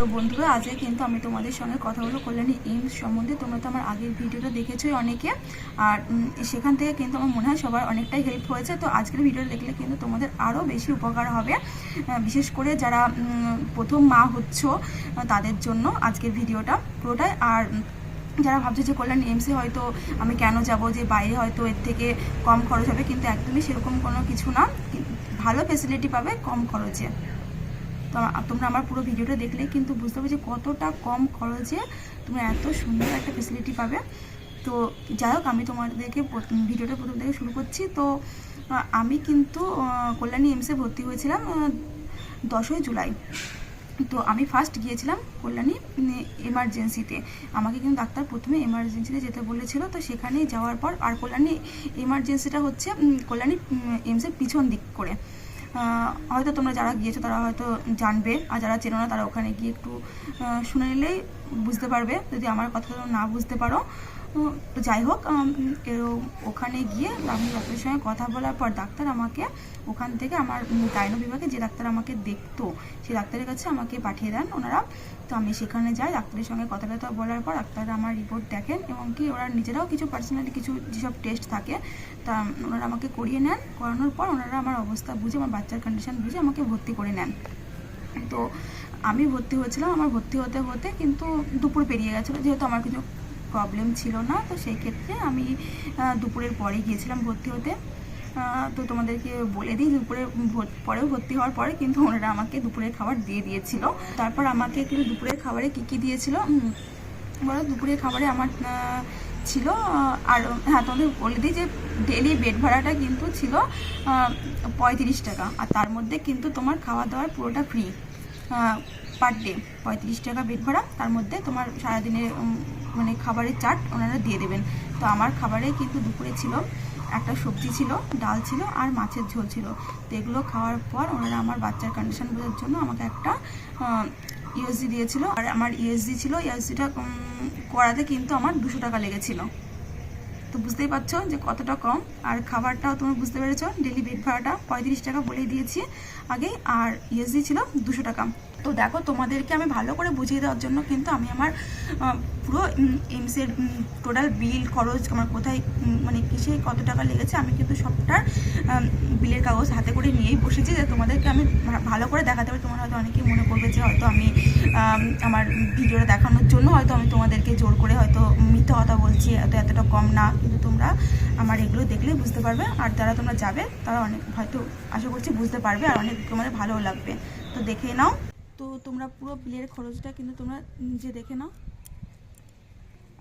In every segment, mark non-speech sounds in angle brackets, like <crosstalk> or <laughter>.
তো বন্ধুরা, আজকে কিন্তু আমি তোমাদের সঙ্গে কথা বলব কল্যাণী এইমস সম্বন্ধে। তোমরা তো আমার আগের ভিডিওটা দেখেছোই অনেকে। আর সেখান থেকে কিন্তু আমার মনে হয় সবার অনেকটাই হেল্প হয়েছে। তো আজকের ভিডিও দেখলে কিন্তু তোমাদের আরও বেশি উপকার হবে। বিশেষ করে যারা প্রথম মা হচ্ছ তাদের জন্য আজকের ভিডিওটা পুরোটাই। আর, যারা ভাবছে যে কল্যাণ এমসে হয়তো আমি কেন যাব, যে বাইরে হয়তো এর থেকে কম খরচ হবে, কিন্তু একদমই সেরকম কোনো কিছু না। ভালো ফেসিলিটি পাবে কম খরচে। তো তোমরা আমার পুরো ভিডিওটা দেখলে কিন্তু বুঝতে পারবে যে কতটা কম খরচে তোমরা এত সুন্দর একটা ফেসিলিটি পাবে। তো যাই হোক, আমি তোমাদেরকে ভিডিওটা প্রথম থেকে শুরু করছি। তো আমি কিন্তু কল্যাণী এমসে ভর্তি হয়েছিলাম দশই জুলাই। তো আমি ফার্স্ট গিয়েছিলাম কল্যাণী এমার্জেন্সিতে আমাকে কিন্তু ডাক্তার প্রথমে এমার্জেন্সিতে যেতে বলেছিল, তো সেখানে যাওয়ার পর আর কল্যাণী এমার্জেন্সিটা হচ্ছে কল্যাণী এমসের পিছন দিক করে। হয়তো তোমরা যারা গিয়েছো তারা হয়তো জানবে, আর যারা চেনো না তারা ওখানে গিয়ে একটু শুনে নিলেই বুঝতে পারবে। যদি আমার কথা না বুঝতে পারো তো যাই হোক ওখানে গিয়ে আমি ডাক্তারের সঙ্গে কথা বলার পর ডাক্তার আমাকে ওখান থেকে আমার গাইনো বিভাগে যে ডাক্তার আমাকে দেখতো সেই ডাক্তারের কাছে আমাকে পাঠিয়ে দেন ওনারা। তো আমি সেখানে যাই ডাক্তারের সঙ্গে কথা টথা বলার পর ডাক্তাররা আমার রিপোর্ট দেখেন এবং কি ওরা নিজেরাও কিছু পার্সোনালি কিছু যেসব টেস্ট থাকে, তা ওনারা আমাকে করিয়ে নেন। করানোর পর ওনারা আমার অবস্থা বুঝে, আমার বাচ্চার কন্ডিশন বুঝে আমাকে ভর্তি করে নেন। তো আমি ভর্তি হয়েছিলাম, আমার ভর্তি হতে হতে কিন্তু দুপুর পেরিয়ে গেছিল, যেহেতু আমার কিছু প্রবলেম ছিল না, তো সেই ক্ষেত্রে আমি দুপুরের পরে গিয়েছিলাম ভর্তি হতে। তো তোমাদেরকে বলে দিই দুপুরে পরেও ভর্তি হওয়ার পরে কিন্তু ওনারা আমাকে দুপুরের খাবার দিয়ে দিয়েছিল। তারপর আমাকে কিন্তু দুপুরের খাবারে কী কী দিয়েছিল? বলো দুপুরের খাবারে আমার ছিল আর হ্যাঁ তোমাদের বলে দিই যে ডেলি বেড ভাড়াটা কিন্তু ছিল পঁয়ত্রিশ টাকা। আর তার মধ্যে কিন্তু তোমার খাওয়া দাওয়ার পুরোটা ফ্রি পার ডে পঁয়ত্রিশ টাকা বেড ভাড়া। তার মধ্যে তোমার সারাদিনের মানে খাবারের চাট ওনারা দিয়ে দেবেন। তো আমার খাবারে কিন্তু দুপুরে ছিল, একটা সবজি ছিল, ডাল ছিল আর মাছের ঝোল ছিল। তো এগুলো খাওয়ার পর ওনারা আমার বাচ্চার কন্ডিশন বোঝার জন্য আমাকে একটা ইউএসজি দিয়েছিল। আর আমার ইউএসজি ছিল ইউএসজিটা করাতে কিন্তু আমার দুশো টাকা লেগেছিল। তো বুঝতেই পারছ যে কতটা কম। আর খাবারটাও তুমি বুঝতে পেরেছ ডেলি বেড ভাড়াটা পঁয়ত্রিশ টাকা বলেই দিয়েছি আগে, আর ইউএসজি ছিল দুশো টাকা। তো দেখো, তোমাদেরকে আমি ভালো করে বুঝিয়ে দেওয়ার জন্য কিন্তু আমি আমার পুরো এমসের টোটাল বিল খরচ, আমার কোথায় মানে কিসে কত টাকা লেগেছে, আমি কিন্তু সবটার বিলের কাগজ হাতে করে নিয়েই বসেছি যে তোমাদেরকে আমি ভালো করে দেখাতে পারি। তোমার হয়তো অনেকেই মনে করবে যে হয়তো আমি আমার ভিডিওটা দেখানোর জন্য হয়তো আমি তোমাদেরকে জোর করে হয়তো মিথ্যা কথা বলছি, এত, এতটা কম না, কিন্তু তোমরা আমার এগুলো দেখলেই বুঝতে পারবে, আর যারা তোমরা যাবে, তারা অনেক, হয়তো আশা করছি বুঝতে পারবে, আর অনেক তোমাদের ভালোও লাগবে। তো দেখে নাও। তো তোমরা পুরো বিলের খরচটা কিন্তু তোমরা নিজে দেখে নাও।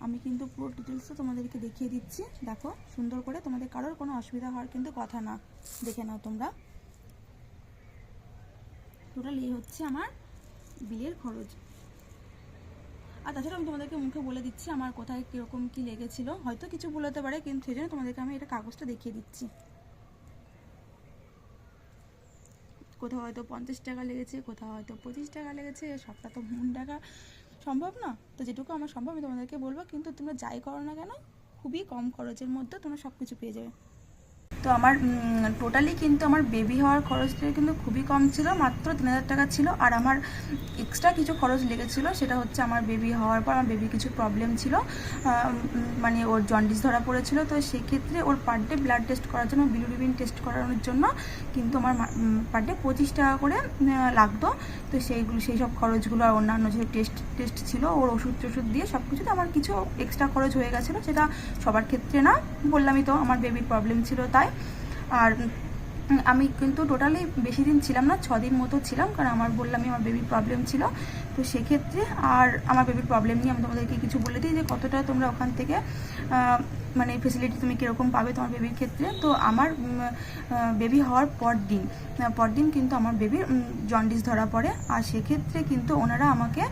আমি কিন্তু পুরো ডিটেলসটা তোমাদেরকে দেখিয়ে দিচ্ছি। দেখো, সুন্দর করে তোমাদের কারোর কোনো অসুবিধা হওয়ার কিন্তু কথা না। দেখে নাও তোমরা। টোটাল এই হচ্ছে আমার বিলের খরচ। আর তাছাড়া আমি তোমাদেরকে মুখে বলে দিচ্ছি আমার কোথায় কীরকম কী লেগেছিল। হয়তো কিছু বলতে পারে, কিন্তু সেই জন্য তোমাদেরকে আমি এটা কাগজটা দেখিয়ে দিচ্ছি। কোথাও হয়তো পঞ্চাশ টাকা লেগেছে, কোথাও হয়তো পঁচিশ টাকা লেগেছে, সবটা তো মন টাকা সম্ভব না। তো যেটুকু আমার সম্ভব আমি তোমাদেরকে বলব, কিন্তু তোমরা যাই করো না কেন, খুবই কম খরচের মধ্যে তোমরা সব কিছু পেয়ে যাবে। তো আমার টোটালি কিন্তু আমার বেবি হওয়ার খরচটা কিন্তু খুবই কম ছিল, মাত্র তিন হাজার টাকা ছিল। আর আমার এক্সট্রা কিছু খরচ লেগেছিল, সেটা হচ্ছে আমার বেবি হওয়ার পর আমার বেবির কিছু প্রবলেম ছিল। মানে ওর জন্ডিস ধরা পড়েছিল, তো সেক্ষেত্রে ওর পার ডে ব্লাড টেস্ট করার জন্য বিলুরিবিন টেস্ট করানোর জন্য কিন্তু আমার পার ডে পঁচিশ টাকা করে লাগতো। তো সেইগুলো, সেই সব খরচগুলো আর অন্যান্য যে টেস্ট টেস্ট ছিল, ওর ওষুধ টষুধ দিয়ে সব কিছুতে আমার কিছু এক্সট্রা খরচ হয়ে গেছিল, সেটা সবার ক্ষেত্রে না, বললামই তো আমার বেবির প্রবলেম ছিল তাই। আর আমি কিন্তু টোটালি বেশি দিন ছিলাম না, ছদিন দিন মতো ছিলাম, কারণ আমার বললামই আমার বেবির প্রবলেম ছিল। তো সেক্ষেত্রে আর আমার বেবির প্রবলেম নিয়ে আমি তোমাদেরকে কিছু বলে দিই যে কতটা তোমরা ওখান থেকে মানে ফেসিলিটি তুমি কীরকম পাবে তোমার বেবির ক্ষেত্রে তো আমার বেবি হওয়ার পর দিন পর দিন কিন্তু আমার বেবির জন্ডিস ধরা পড়ে। আর সেক্ষেত্রে কিন্তু ওনারা আমাকে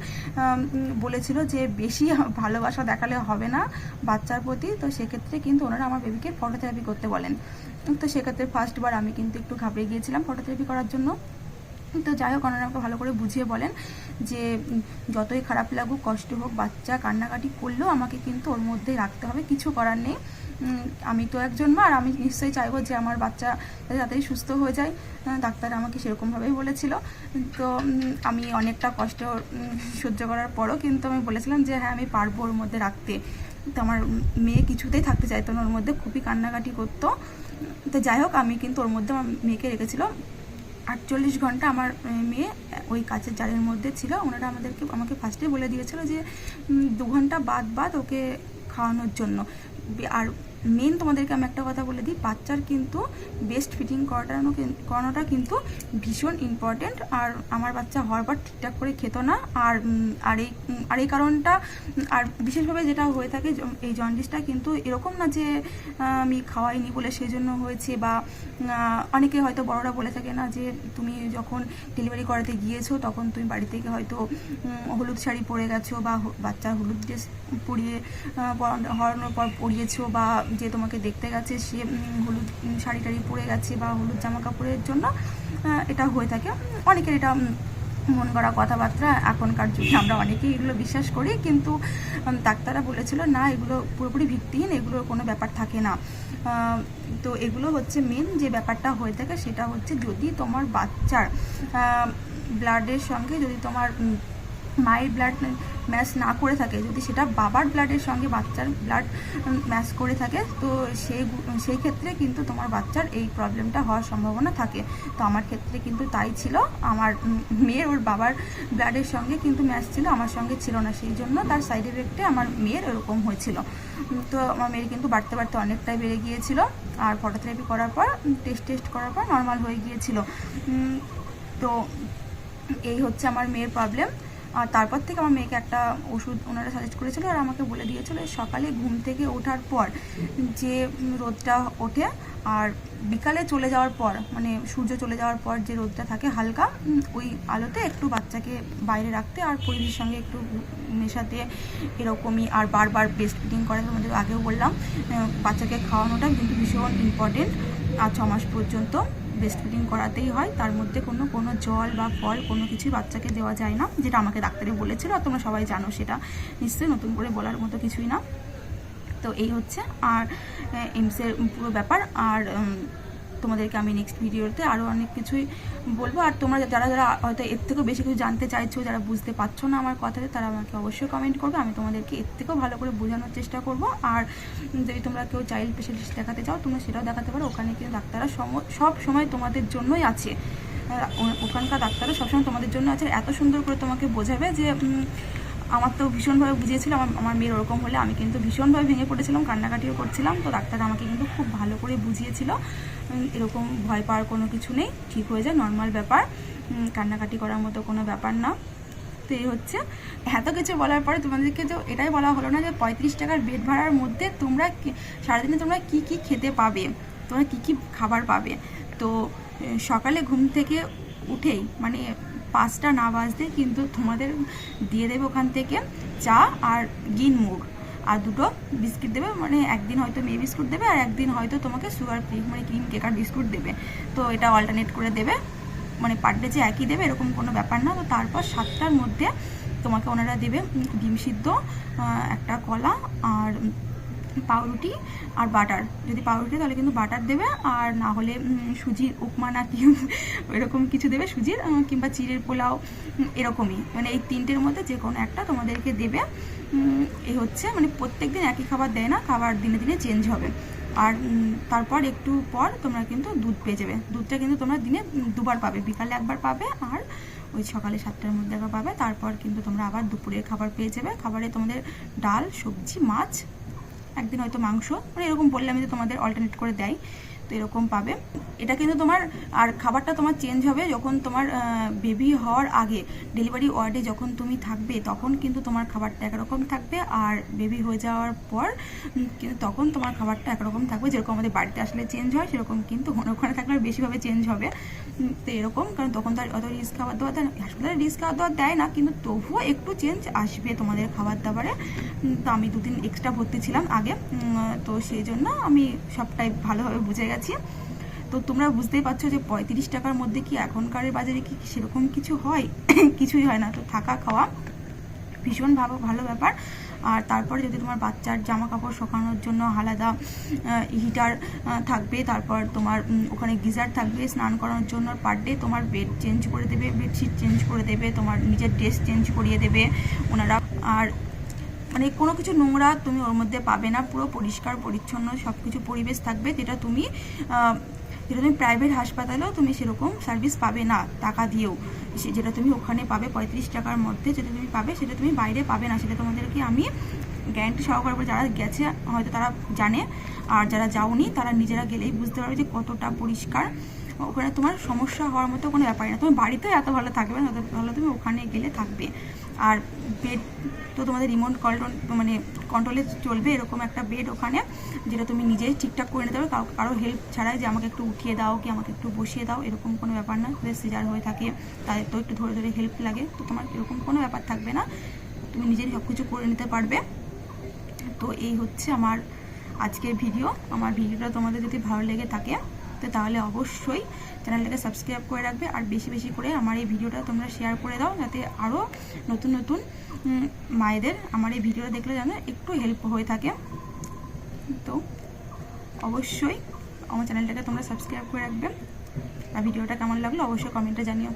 আম, বলেছিল যে বেশি ভালোবাসা দেখালে হবে না বাচ্চার প্রতি তো সেক্ষেত্রে কিন্তু ওনারা আমার বেবিকে ফটোথেরাপি করতে বলেন। তো সেক্ষেত্রে ফার্স্টবার আমি কিন্তু একটু ঘাবড়ে গিয়েছিলাম ফটোথেরাপি করার জন্য। তো যাই হোক ওনারা আমাকে ভালো করে বুঝিয়ে বলেন যে যতই খারাপ লাগুক, কষ্ট হোক, বাচ্চা কান্নাকাটি করলেও আমাকে কিন্তু ওর মধ্যে রাখতে হবে, কিছু করার নেই। আমি তো একজন মা, আর আমি নিশ্চয়ই চাইব যে আমার বাচ্চা তাড়াতাড়ি সুস্থ হয়ে যায়। ডাক্তার আমাকে সেরকমভাবেই বলেছিল। তো আমি অনেকটা কষ্ট সহ্য করার পরও কিন্তু আমি বলেছিলাম যে হ্যাঁ আমি পারব ওর মধ্যে রাখতে। তো আমার মেয়ে কিছুতেই থাকতে চাইতো না, ওর মধ্যে খুবই কান্নাকাটি করতো। তো যাই হোক, আমি কিন্তু ওর মধ্যে আমার মেয়েকে রেখেছিলাম। আটচল্লিশ ঘণ্টা আমার মেয়ে ওই কাছের জালের মধ্যে ছিল। ওনারা আমাদেরকে, আমাকে ফার্স্টে বলে দিয়েছিল যে দু ঘণ্টা বাদ বাদ ওকে খাওয়ানোর জন্য। আর মেন তোমাদেরকে আমি একটা কথা বলে দিই, বাচ্চার কিন্তু বেস্ট ফিটিং করানো করানোটা কিন্তু ভীষণ ইম্পর্টেন্ট আর আমার বাচ্চা হওয়ার পর ঠিকঠাক করে খেত না। আর আর এই আর এই কারণটা আর বিশেষভাবে যেটা হয়ে থাকে এই জন্ডিসটা কিন্তু এরকম না যে আমি খাওয়াইনি বলে সেই জন্য হয়েছে বা অনেকে হয়তো বড়রা বলে থাকে না যে, তুমি যখন ডেলিভারি করাতে গিয়েছো তখন তুমি বাড়ি থেকে হয়তো হলুদ শাড়ি পরে গেছো বা বাচ্চার হলুদ ড্রেস পরিয়ে হরানোর পর পরিয়েছো বা যে তোমাকে দেখতে গেছে, সে হলুদ শাড়ি টাড়ি পরে গেছে বা হলুদ জামা কাপড়ের জন্য এটা হয়ে থাকে। অনেকের এটা মন করা কথাবার্তা এখনকার যুগে আমরা অনেকেই এগুলো বিশ্বাস করি, কিন্তু ডাক্তাররা বলেছিল, না, এগুলো পুরোপুরি ভিত্তিহীন, এগুলোর কোনো ব্যাপার থাকে না। তো এগুলো হচ্ছে মেন যে ব্যাপারটা হয়ে থাকে, সেটা হচ্ছে যদি তোমার বাচ্চার ব্লাডের সঙ্গে যদি তোমার মায়ের ব্লাড ম্যাচ না করে থাকে, যদি সেটা বাবার ব্লাডের সঙ্গে বাচ্চার ব্লাড ম্যাচ করে থাকে, তো সেই সেই ক্ষেত্রে কিন্তু তোমার বাচ্চার এই প্রবলেমটা হওয়ার সম্ভাবনা থাকে। তো আমার ক্ষেত্রে কিন্তু তাই ছিল। আমার মেয়ের ওর বাবার ব্লাডের সঙ্গে কিন্তু ম্যাচ ছিল, আমার সঙ্গে ছিল না। সেই জন্য তার সাইড এফেক্টে আমার মেয়ের এরকম হয়েছিল। তো আমার মেয়ের কিন্তু বাড়তে বাড়তে অনেকটাই বেড়ে গিয়েছিল। আর ফটোথেরাপি করার পর টেস্ট টেস্ট করার পর নর্মাল হয়ে গিয়েছিল। তো এই হচ্ছে আমার মেয়ের প্রবলেম আর তারপর থেকে আমার মেয়েকে একটা ওষুধ ওনারা সাজেস্ট করেছিল আর আমাকে বলে দিয়েছিল সকালে ঘুম থেকে ওঠার পর যে রোদটা ওঠে আর বিকালে চলে যাওয়ার পর মানে সূর্য চলে যাওয়ার পর যে রোদটা থাকে হালকা ওই আলোতে একটু বাচ্চাকে বাইরে রাখতে আর পরিবেশের সঙ্গে একটু মেশাতে এরকমই আর বারবার ব্রেস্ট ফিডিং করা তোমাদের আগেও বললাম বাচ্চাকে খাওয়ানোটা কিন্তু ভীষণ ইম্পর্টেন্ট আর ছ মাস পর্যন্ত। ব্রেস্ট ফিডিং করাতেই হয়। তার মধ্যে কোনো কোনো জল বা ফল, কোনো কিছুই বাচ্চাকে দেওয়া যায় না, যেটা আমাকে ডাক্তারে বলেছিল আর তোমরা সবাই জানো সেটা। নিশ্চয়ই নতুন করে বলার মতো কিছুই না। তো এই হচ্ছে। আর এমসের পুরো ব্যাপার। আর তোমাদেরকে আমি নেক্সট ভিডিওতে আরও অনেক কিছুই বলব। আর তোমরা যারা যারা হয়তো এর থেকেও বেশি কিছু জানতে চাইছো, যারা বুঝতে পারছ না আমার কথাতে তারা আমাকে অবশ্যই কমেন্ট করবে। আমি তোমাদেরকে এর থেকেও ভালো করে বোঝানোর চেষ্টা করব। আর যদি তোমরা কেউ চাইল্ড স্পেশালিস্ট দেখাতে চাও, তোমরা সেটাও দেখাতে পারো। ওখানে কিন্তু ডাক্তাররা সব সময় তোমাদের জন্যই আছে। ওখানকার ডাক্তাররা সবসময় তোমাদের জন্য আছে। এত সুন্দর করে তোমাকে বোঝাবে যে আমার তো ভীষণভাবে বুঝিয়েছিল, আমার আমার মেয়ের ওরকম হলে আমি কিন্তু ভীষণভাবে ভেঙে পড়েছিলাম, কান্নাকাটিও করছিলাম। তো ডাক্তার আমাকে কিন্তু খুব ভালো করে বুঝিয়েছিল। এরকম ভয় পাওয়ার কোনো কিছু নেই, ঠিক হয়ে যায় নর্মাল ব্যাপার। কান্নাকাটি করার মতো কোনো ব্যাপার না। তো এই হচ্ছে। এত কিছু বলার পরে তোমাদেরকে তো এটাই বলা হলো না যে পঁয়ত্রিশ টাকার বেড ভাড়ার মধ্যে তোমরা সারাদিনে তোমরা কি কি খেতে পাবে? তোমরা কি কি খাবার পাবে? তো সকালে ঘুম থেকে উঠেই মানে পাঁচটা না বাজতে কিন্তু তোমাদের দিয়ে দেবে ওখান থেকে চা আর গিন মুগ। আর দুটো বিস্কিট দেবে মানে একদিন হয়তো মেয়ে বিস্কুট দেবে আর একদিন হয়তো তোমাকে সুগার ফ্রি মানে ক্রিম কেকার বিস্কুট দেবে। তো এটা অল্টারনেট করে দেবে মানে পার ডে যে একই দেবে, এরকম কোনো ব্যাপার না। তো তারপর সাতটার মধ্যে তোমাকে ওনারা দেবে ডিম সিদ্ধ একটা কলা আর পাউরুটি আর বাটার। যদি পাউরুটি তাহলে কিন্তু বাটার দেবে আর না হলে সুজির উপমা না কি এরকম কিছু দেবে, সুজির কিংবা চিড়ের পোলাও এরকমই। মানে এই তিনটের মধ্যে যে কোনো একটা তোমাদেরকে দেবে। এই হচ্ছে মানে প্রত্যেক দিন একই খাবার দেয় না, খাবার দিনে দিনে চেঞ্জ হবে। আর তারপর একটু পর তোমরা কিন্তু দুধ পেয়ে যাবে। দুধটা কিন্তু তোমরা দিনে দুবার পাবে। বিকালে একবার পাবে আর ওই সকালে সাতটার মধ্যে একবার পাবে। তারপর কিন্তু তোমরা আবার দুপুরের খাবার পেয়ে যাবে। খাবারে তোমাদের ডাল, সবজি, মাছ একদিন হয়তো মাংস। মানে এরকম বললে আমি তো তোমাদের অল্টারনেট করে দেয়। তো এরকম পাবে। এটা কিন্তু তোমার, আর খাবারটা তোমার চেঞ্জ হবে যখন তোমার বেবি হওয়ার আগে ডেলিভারি ওয়ার্ডে যখন তুমি থাকবে, তখন কিন্তু তোমার খাবারটা একরকম থাকবে, আর বেবি হয়ে যাওয়ার পর কিন্তু তখন তোমার খাবারটা একরকম থাকবে। যেরকম আমাদের বাড়িতে আসলে চেঞ্জ হয়, সেরকম কিন্তু ওখানে- ওখানে থাকলে বেশিভাবে চেঞ্জ হবে। তো এরকম, কারণ তখন তো আর অত রিস্ক খাবার দাবার দেয় হাসপাতালে রিস্ক খাবার দাবার দেয় না, কিন্তু তবুও একটু চেঞ্জ আসবে তোমাদের খাবার দাবারে। তো আমি দুদিন এক্সট্রা ভর্তি ছিলাম আগে। তো সেই জন্য আমি সবটাই ভালোভাবে বুঝে গেছি। তো তোমরা বুঝতেই পারছ যে পঁয়ত্রিশ টাকার মধ্যে কি এখনকার বাজারে কি সেরকম কিছু হয়? <coughs> কিছুই হয় না। তো থাকা, খাওয়া ভীষণ ভালো ভালো ব্যাপার। আর তারপরে যদি তোমার বাচ্চার জামা কাপড় শোকানোর জন্য আলাদা হিটার থাকবে, তারপর তোমার ওখানে গিজার থাকবে স্নান করানোর জন্য পার ডে তোমার বেড চেঞ্জ করে দেবে বেডশিট চেঞ্জ করে দেবে, তোমার নিজের ড্রেস চেঞ্জ করিয়ে দেবে ওনারা। আর মানে কোনো কিছু নোংরা তুমি ওর মধ্যে পাবে না, পুরো পরিষ্কার, পরিচ্ছন্ন সব কিছু পরিবেশ থাকবে যেটা তুমি যেটা তুমি প্রাইভেট হাসপাতালেও তুমি সেরকম সার্ভিস পাবে না টাকা দিয়েও। যেটা তুমি ওখানে পাবে পঁয়ত্রিশ টাকার মধ্যে যেটা তুমি পাবে সেটা তুমি বাইরে পাবে না। সেটা তোমাদেরকে আমি গ্যারান্টি সহকারে যারা গেছে হয়তো তারা জানে, আর যারা যাওনি তারা নিজেরা গেলেই বুঝতে পারবে যে কতটা পরিষ্কার। ওখানে তোমার সমস্যা হওয়ার মতো কোনো ব্যাপারই না। তুমি বাড়িতে এত ভালো থাকবে না ভালো তুমি ওখানে গেলে থাকবে। আর বেড তো তোমাদের রিমোট কন্ট্রোল মানে কন্ট্রোলে চলবে এরকম একটা বেড ওখানে, যেটা তুমি নিজেই ঠিকঠাক করে নিতে পারবে কারো- হেল্প ছাড়াই যে আমাকে একটু উঠিয়ে দাও কি আমাকে একটু বসিয়ে দাও, এরকম কোনো ব্যাপার না। যাদের সিজার হয়ে থাকে তাদের তো একটু ধরে ধরে হেল্প লাগে। তো তোমার এরকম কোনো ব্যাপার থাকবে না। তুমি নিজেই সব কিছু করে নিতে পারবে। তো এই হচ্ছে আমার আজকের ভিডিও আমার ভিডিওটা তোমাদের যদি ভালো লেগে থাকে তো তাহলে অবশ্যই চ্যানেলটাকে সাবস্ক্রাইব করে রাখবে আর বেশি বেশি করে আমার এই ভিডিওটা তোমরা শেয়ার করে দাও যাতে আরও নতুন নতুন মায়েদের আমার এই ভিডিওটা দেখলে যেন একটু হেল্প হয়ে থাকে। তো অবশ্যই আমার চ্যানেলটাকে তোমরা সাবস্ক্রাইব করে রাখবে। আর ভিডিওটা কেমন লাগল অবশ্যই কমেন্টে জানিও।